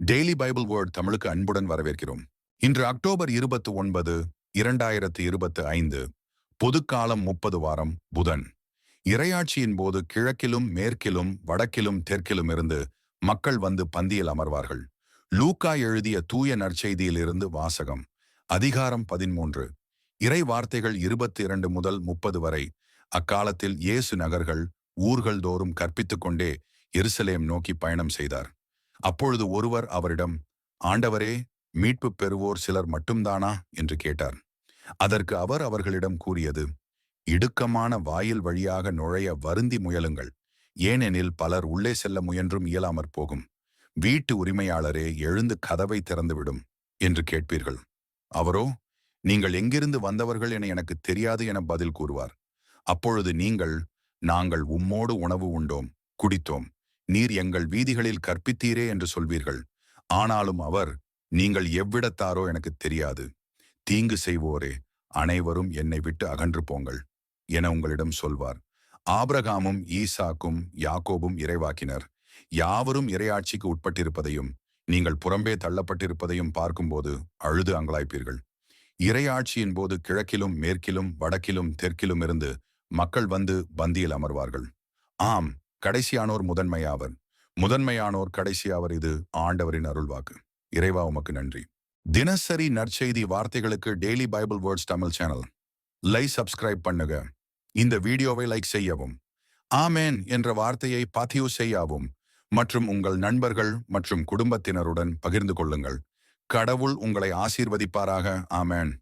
Daily Bible word தமிழுக்கு அன்புடன் வரவேற்கிறோம். இன்று அக்டோபர் இருபத்தி ஒன்பது இரண்டாயிரத்து இருபத்து ஐந்து பொதுக்காலம் முப்பது வாரம் புதன். இரையாட்சியின் போது கிழக்கிலும் மேற்கிலும் வடக்கிலும் தெற்கிலும் இருந்து மக்கள் வந்து பந்தியில் அமர்வார்கள். லூக்கா எழுதிய தூய நற்செய்தியிலிருந்து வாசகம் அதிகாரம் பதிமூன்று இறை வார்த்தைகள் இருபத்தி இரண்டு முதல் முப்பது வரை அக்காலத்தில் இயேசு நகர்கள் ஊர்கள் தோறும் கற்பித்துக்கொண்டே எருசலேம் நோக்கி பயணம் செய்தார். அப்பொழுது ஒருவர் அவரிடம் ஆண்டவரே மீட்பு பெறுவோர் சிலர் மட்டும்தானா? என்று கேட்டார். அதற்கு அவர் அவர்களிடம் கூறியது இடுக்கமான வாயில் வழியாக நுழைய வருந்தி முயலுங்கள். ஏனெனில் பலர் உள்ளே செல்ல முயன்றும் இயலாமற் போகும். வீட்டு உரிமையாளரே எழுந்து கதவை திறந்துவிடும் என்று கேட்பீர்கள். அவரோ நீங்கள் எங்கிருந்து வந்தவர்கள் என எனக்கு தெரியாது என பதில் கூறுவார். அப்பொழுது நீங்கள் நாங்கள் உம்மோடு உணவு உண்டோம் குடித்தோம். நீர் எங்கள் வீதிகளில் கற்பித்தீரே என்று சொல்வீர்கள். ஆனாலும் அவர் நீங்கள் எவ்விடத்தாரோ எனக்கு தெரியாது. தீங்கு செய்வோரே அனைவரும் என்னை விட்டு அகன்று போங்கள் என உங்களிடம் சொல்வார். ஆபிரகாமும் ஈசாக்கும் யாக்கோபும் இறைவாக்கினர். யாவரும் இறையாட்சிக்கு உட்பட்டிருப்பதையும் நீங்கள் புறம்பே தள்ளப்பட்டிருப்பதையும் பார்க்கும்போது அழுது அங்கலாய்ப்பீர்கள். இரையாட்சியின் போது கிழக்கிலும் மேற்கிலும் வடக்கிலும் தெற்கிலும் இருந்து மக்கள் வந்து பந்தியில் அமர்வார்கள். ஆம் கடைசியானோர் முதன்மையாவர். முதன்மையானோர் கடைசியாவர் இது ஆண்டவரின் அருள்வாக்கு. இறைவா உமக்கு நன்றி. தினசரி நற்செய்தி வார்த்தைகளுக்கு daily Bible words Tamil channel. Like subscribe பண்ணுங்க இந்த வீடியோவை லைக் செய்யவும். ஆமேன் என்ற வார்த்தையை பதிவு செய்யவும். மற்றும் உங்கள் நண்பர்கள் மற்றும் குடும்பத்தினருடன் பகிர்ந்து கொள்ளுங்கள். கடவுள் உங்களை ஆசீர்வதிப்பாராக. ஆமேன்.